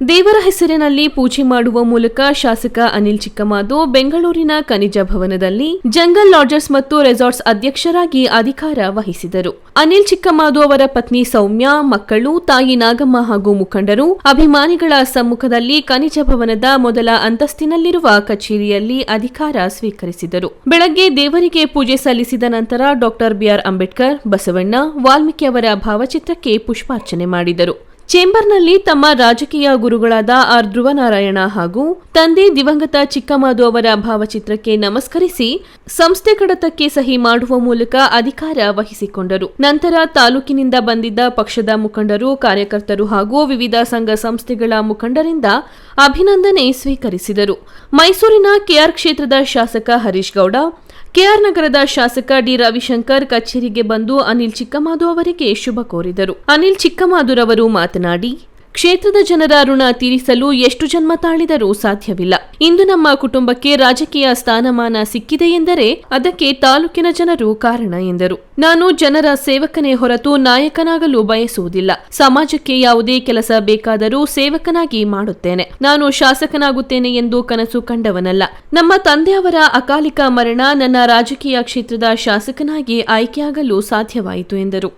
ದೇವರ ಹೆಸರಿನಲ್ಲಿ ಪೂಜೆ ಮಾಡುವ ಮೂಲಕ ಶಾಸಕ ಅನಿಲ್ ಚಿಕ್ಕಮಾದು ಬೆಂಗಳೂರಿನ ಖನಿಜ ಭವನದಲ್ಲಿ ಜಂಗಲ್ ಲಾಡ್ಜರ್ಸ್ ಮತ್ತು ರೆಸಾರ್ಟ್ಸ್ ಅಧ್ಯಕ್ಷರಾಗಿ ಅಧಿಕಾರ ವಹಿಸಿದರು. ಅನಿಲ್ ಚಿಕ್ಕಮಾದು ಅವರ ಪತ್ನಿ ಸೌಮ್ಯ, ಮಕ್ಕಳು, ತಾಯಿ ನಾಗಮ್ಮ ಹಾಗೂ ಮುಖಂಡರು ಅಭಿಮಾನಿಗಳ ಸಮ್ಮುಖದಲ್ಲಿ ಖನಿಜ ಭವನದ ಮೊದಲ ಅಂತಸ್ತಿನಲ್ಲಿರುವ ಕಚೇರಿಯಲ್ಲಿ ಅಧಿಕಾರ ಸ್ವೀಕರಿಸಿದರು. ಬೆಳಗ್ಗೆ ದೇವರಿಗೆ ಪೂಜೆ ಸಲ್ಲಿಸಿದ ನಂತರ doctor B R Ambedkar, Basavanna, Valmiki ಅವರ ಭಾವಚಿತ್ರಕ್ಕೆ ಪುಷ್ಪಾರ್ಚನೆ ಮಾಡಿದರು. ಚೇಂಬರ್ನಲ್ಲಿ ತಮ್ಮ ರಾಜಕೀಯ ಗುರುಗಳಾದ ಆರ್ ಧ್ರುವನಾರಾಯಣ ಹಾಗೂ ತಂದೆ ದಿವಂಗತ ಚಿಕ್ಕಮಾದು ಅವರ ಭಾವಚಿತ್ರಕ್ಕೆ ನಮಸ್ಕರಿಸಿ ಸಂಸ್ಥೆ ಕಡತಕ್ಕೆ ಸಹಿ ಮಾಡುವ ಮೂಲಕ ಅಧಿಕಾರ ವಹಿಸಿಕೊಂಡರು. ನಂತರ ತಾಲೂಕಿನಿಂದ ಬಂದಿದ್ದ ಪಕ್ಷದ ಮುಖಂಡರು, ಕಾರ್ಯಕರ್ತರು ಹಾಗೂ ವಿವಿಧ ಸಂಘ ಸಂಸ್ಥೆಗಳ ಮುಖಂಡರಿಂದ ಅಭಿನಂದನೆ ಸ್ವೀಕರಿಸಿದರು. ಮೈಸೂರಿನ ಕೆಆರ್ ಕ್ಷೇತ್ರದ ಶಾಸಕ ಹರೀಶ್ ಗೌಡ ಕೆಆರ್ ನಗರದ ಶಾಸಕ ಡಿ ರವಿಶಂಕರ್ ಕಚೇರಿಗೆ ಬಂದು ಅನಿಲ್ ಚಿಕ್ಕಮಾದು ಅವರಿಗೆ ಶುಭ ಕೋರಿದರು. ಅನಿಲ್ ಚಿಕ್ಕಮಾದುರವರು ಮಾತನಾಡಿ ಕ್ಷೇತ್ರದ ಜನರ ಋಣ ತೀರಿಸಲು ಎಷ್ಟು ಜನ್ಮ ತಾಳಿದರೂ ಸಾಧ್ಯವಿಲ್ಲ. ಇಂದು ನಮ್ಮ ಕುಟುಂಬಕ್ಕೆ ರಾಜಕೀಯ ಸ್ಥಾನಮಾನ ಸಿಕ್ಕಿದೆ ಎಂದರೆ ಅದಕ್ಕೆ ತಾಲೂಕಿನ ಜನರು ಕಾರಣ ಎಂದರು. ನಾನು ಜನರ ಸೇವಕನೇ ಹೊರತು ನಾಯಕನಾಗಲು ಬಯಸುವುದಿಲ್ಲ. ಸಮಾಜಕ್ಕೆ ಯಾವುದೇ ಕೆಲಸ ಬೇಕಾದರೂ ಸೇವಕನಾಗಿ ಮಾಡುತ್ತೇನೆ. ನಾನು ಶಾಸಕನಾಗುತ್ತೇನೆ ಎಂದು ಕನಸು ಕಂಡವನಲ್ಲ. ನಮ್ಮ ತಂದೆಯವರ ಅಕಾಲಿಕ ಮರಣ ನನ್ನ ರಾಜಕೀಯ ಕ್ಷೇತ್ರದ ಶಾಸಕನಾಗಿ ಆಯ್ಕೆಯಾಗಲು ಸಾಧ್ಯವಾಯಿತು ಎಂದರು.